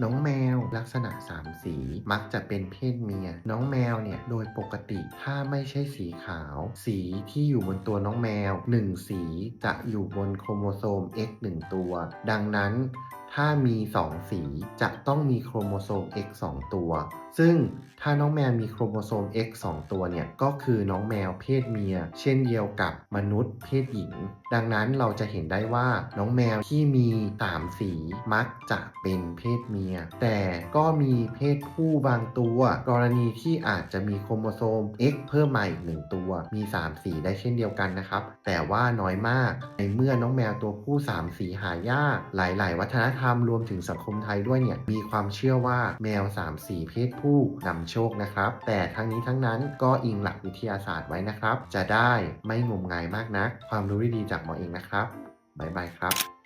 น้องแมวลักษณะ 3 สี มักจะเป็นเพศเมีย น้องแมวเนี่ยโดยปกติถ้าไม่ใช่สีขาว สีที่อยู่บนตัวน้องแมว 1 สีจะอยู่บนโครโมโซม X 1 ตัว ดังนั้น ถ้ามี 2 สีจะต้องมีโครโมโซม X 2 ตัว ซึ่งถ้าน้องแมวมีโครโมโซม X 2 ตัวเนี่ย ก็คือน้องแมวเพศเมีย เช่นเดียวกับมนุษย์เพศหญิง ดังนั้นเราจะเห็นได้ว่าน้องแมวที่มี 3 สีมักจะเป็นเพศเมีย แต่ก็มีเพศผู้บางตัว กรณีที่อาจจะมีโครโมโซม X เพิ่มมาอีกหนึ่งตัว มี 3 สีได้เช่นเดียวกันนะครับ แต่ว่าน้อยมาก ในเมื่อน้องแมวตัวผู้ 3 สีหายาก หลาย ๆ วัฒนธรรมรวมถึงสังคมไทยด้วยเนี่ยมีความเชื่อว่าแมว 3 สีเพศผู้นำโชคนะครับ แต่ทั้งนี้ทั้งนั้นก็อิงหลักวิทยาศาสตร์ไว้นะครับ จะได้ไม่งมงายมากนัก ความรู้ดีๆจากหมอเองนะครับบ๊ายบายครับ